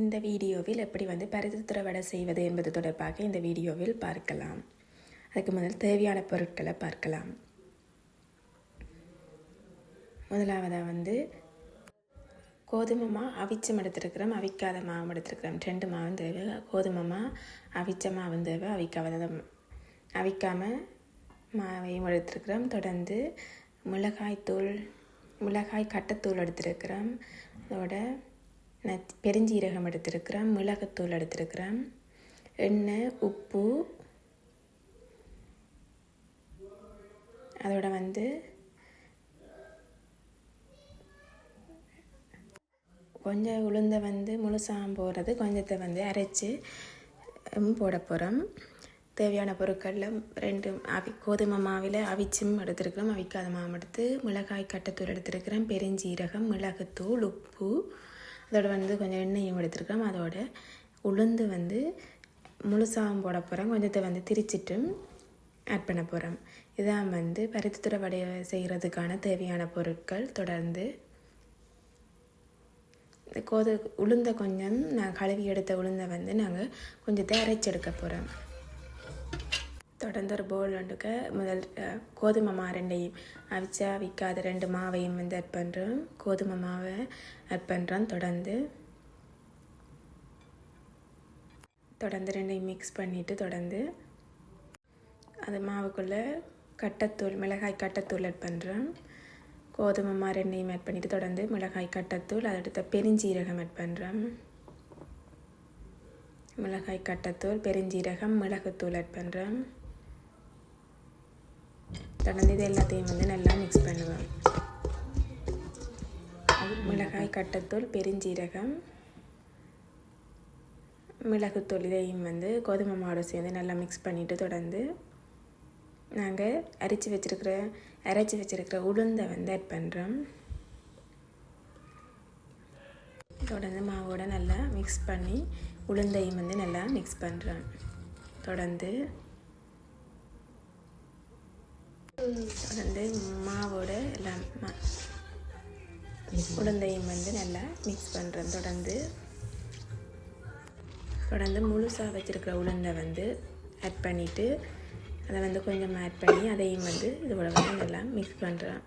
இந்த வீடியோவில் எப்படி வந்து பருத்தித்துறை வடை செய்வது என்பது தொடர்பாக இந்த வீடியோவில் பார்க்கலாம். அதுக்கு முதல் தேவையான பொருட்களை பார்க்கலாம். முதலாவதாக வந்து கோதுமை மா அவிச்சம் எடுத்துருக்கிறோம். அவிக்காத மாவும் எடுத்துருக்கிறோம். ரெண்டு மாவும் தேவை. கோதுமை மா அவிச்ச மாவும் தேவை. அவிக்காத அவிக்காமல் மாவையும் எடுத்துருக்கிறோம். தொடர்ந்து மிளகாய் தூள் மிளகாய் கட்டத்தூள் எடுத்துருக்கிறோம். அதோட நச் பெருஞ்சீரகம் எடுத்திருக்கிறேன் மிளகுத்தூள் எடுத்திருக்கிறேன். எண்ணெய் உப்பு. அதோட வந்து கொஞ்சம் உளுந்தை வந்து முழுசாக போடுறது கொஞ்சத்தை வந்து அரைச்சி போட போகிறோம் தேவையான பொருட்களில் ரெண்டு அவி கோதுமை மாவில் அவிச்சும் எடுத்துருக்கிறோம். அவிக்காத மாவு எடுத்து மிளகாய் கட்டத்தூள் எடுத்துருக்கிறேன். பெருஞ்சீரகம் மிளகுத்தூள் உப்பு. அதோட வந்து கொஞ்சம் எண்ணெயும் எடுத்துருக்கோம் அதோட உளுந்து வந்து முழுசாகவும் போட போகிறோம் கொஞ்சத்தை வந்து திரிச்சிட்டு ஆட் பண்ண போகிறோம் இதான் வந்து பருத்தித்துறை வடைய செய்கிறதுக்கான தேவையான பொருட்கள். தொடர்ந்து இந்த கோது உளுந்தை கொஞ்சம் நான் கழுவி எடுத்த உளுந்தை வந்து நாங்கள் கொஞ்சத்தை அரைச்செடுக்க போகிறோம் தொடர்ந்து ஒரு போல் ஒன்றுக்கு முதல் கோதுமை மா ரெண்டையும் அவிச்சா அவிக்காத ரெண்டு மாவையும் வந்து ஆட் பண்ணுறோம் கோதுமை மாவை ஆட் பண்ணுறோம் தொடர்ந்து. தொடர்ந்து ரெண்டையும் மிக்ஸ் பண்ணிவிட்டு தொடர்ந்து. அது மாவுக்குள்ளே கட்டத்தூள் மிளகாய் கட்டத்தூள் ஆட் பண்ணுறோம் கோதுமை மா ரெண்டையும் ஆட் பண்ணிவிட்டு தொடர்ந்து மிளகாய் கட்டத்தூள் அதை அடுத்த பெருஞ்சீரகம் ஆட் பண்ணுறோம் மிளகாய் கட்டத்தூள் பெருஞ்சீரகம் மிளகுத்தூள் ஆட் பண்ணுறோம் தொடர்ந்து இது எல்லாத்தையும் வந்து நல்லா மிக்ஸ் பண்ணுவேன். மிளகாய் கட்டத்தூள் பெருஞ்சீரகம் மிளகுத்தூள் இதையும் வந்து கோதுமை மாவோட சேர்ந்து நல்லா மிக்ஸ் பண்ணிவிட்டு தொடர்ந்து நாங்கள் அரைச்சி வச்சிருக்கிற அரைச்சி வச்சிருக்கிற உளுந்தை வந்து ஆட் பண்ணுறோம் தொடர்ந்து மாவோட நல்லா மிக்ஸ் பண்ணி உளுந்தையும் வந்து நல்லா மிக்ஸ் பண்ணுறோம் தொடர்ந்து தொடர்ந்து மாவோட எல்லாம் மா- உளுந்தையும் வந்து நல்லா மிக்ஸ் பண்ணுறோம் தொடர்ந்து தொடர்ந்து முழுசாக வச்சுருக்கிற உளுந்தை வந்து ஆட் பண்ணிவிட்டு அதை வந்து கொஞ்சம் ஆட் பண்ணி அதையும் வந்து இதோட வந்து நல்லா மிக்ஸ் பண்ணுறேன்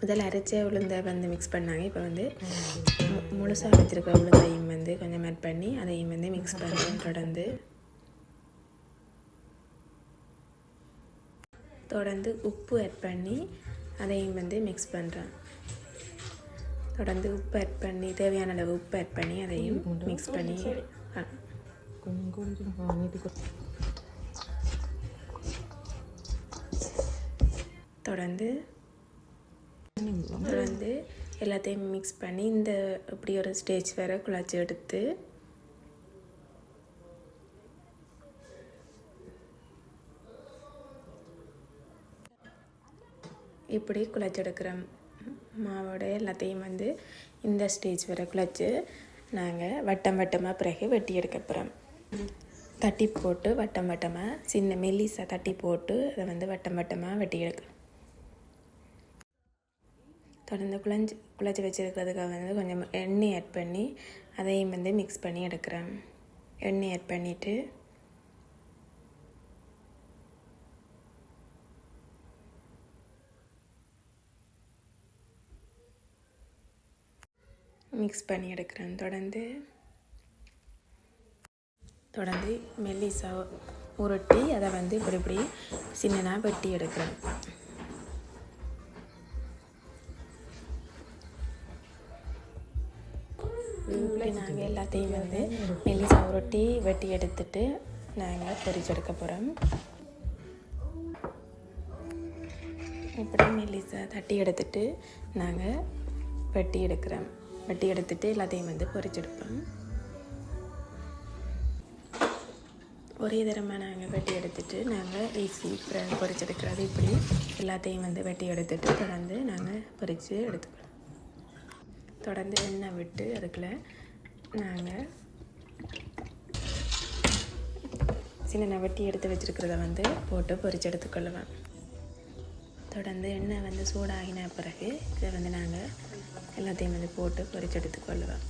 முதல்ல அரைச்ச உளுந்தை வந்து மிக்ஸ் பண்ணாங்க இப்போ வந்து முழுசாக வச்சுருக்க உளுந்தையும் வந்து கொஞ்சம் ஆட் பண்ணி அதையும் வந்து மிக்ஸ் பண்ணுறேன் தொடர்ந்து தொடர்ந்து உப்பு ஆட் பண்ணி அதையும் வந்து மிக்ஸ் பண்ணுறேன் தொடர்ந்து உப்பு ஆட் பண்ணி தேவையான அளவு உப்பு ஆட் பண்ணி அதையும் மிக்ஸ் பண்ணி. தொடர்ந்து தொடர்ந்து எல்லாத்தையும் மிக்ஸ் பண்ணி இந்த இப்படி ஒரு ஸ்டேஜ் வேற குழச்சி எடுத்து இப்படி குழச்செடுக்கிற மாவோட எல்லாத்தையும் வந்து இந்த ஸ்டேஜ் வரை குழச்சி நாங்கள் வட்டம் வட்டமாக பிறகு வெட்டி எடுக்க போகிறோம் தட்டி போட்டு வட்டம் வட்டமாக சின்ன மெல்லிசை தட்டி போட்டு அதை வந்து வட்டம் வட்டமாக வெட்டி எடுக்கணும் தொடர்ந்து குழஞ்சி குழச்சி வச்சுருக்கிறதுக்காக வந்து கொஞ்சம் எண்ணெய் ஆட் பண்ணி அதையும் வந்து மிக்ஸ் பண்ணி எடுக்கிறேன் எண்ணெய் ஆட் பண்ணிவிட்டு மிக்ஸ் பண்ணி எடுக்கிறேன். தொடர்ந்து தொடர்ந்து மெல்லிசா உருட்டி அதை வந்து இப்படி இப்படி சின்னனாக வெட்டி எடுக்கிறேன். நாங்கள் எல்லாத்தையும் வந்து மெல்லிசா உருட்டி வெட்டி எடுத்துட்டு நாங்கள் பொறிச்செடுக்க போகிறோம் இப்படி மெல்லிசா தட்டி எடுத்துட்டு நாங்கள் வெட்டி எடுக்கிறோம். வெட்டி எடுத்துட்டு எல்லாத்தையும் வந்து பொறிச்செடுப்பேன் ஒரே தரமாக நாங்கள் வெட்டி எடுத்துட்டு நாங்கள் ஈஸி பொரிச்செடுக்கிறது இப்படி எல்லாத்தையும் வந்து வெட்டி எடுத்துட்டு தொடர்ந்து நாங்கள் பொரித்து எடுத்துக்கிறோம் தொடர்ந்து எண்ணெய் விட்டு அதுக்குள்ள நாங்கள் சின்ன வெட்டி எடுத்து வச்சுருக்கிறத வந்து போட்டு பொறிச்சு எடுத்துக்கொள்ளுவேன் தொடர்ந்து எண்ணெய் வந்து சூடாகின பிறகு இதை வந்து நாங்கள் எல்லாத்தையும் வந்து போட்டு பொரிச்சு கொள்ளுவேன்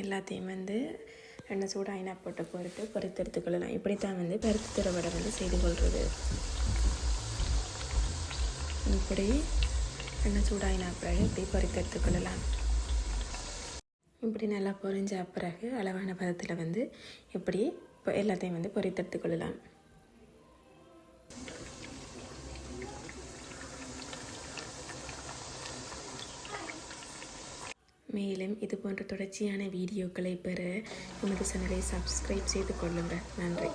எல்லாத்தையும் வந்து எண்ணெய் சூடாயினா போட்டு பொறுத்து பொறுத்து எடுத்துக்கொள்ளலாம். இப்படித்தான் வந்து பருத்து திருவடை வந்து செய்து கொள்வது இப்படி எண்ணெய் சூடாயினா பிறகு இப்படி பொறுத்து எடுத்துக்கொள்ளலாம். இப்படி நல்லா பொறிஞ்ச பிறகு அளவான பதத்தில் வந்து இப்படி எல்லாத்தையும் வந்து பொரித்து எடுத்துக்கொள்ளலாம். மேலும் இது போன்ற தொடர்ச்சியான வீடியோக்களை பெற எமது சேனலை சப்ஸ்கிரைப் செய்து கொள்ளுங்கள். நன்றி.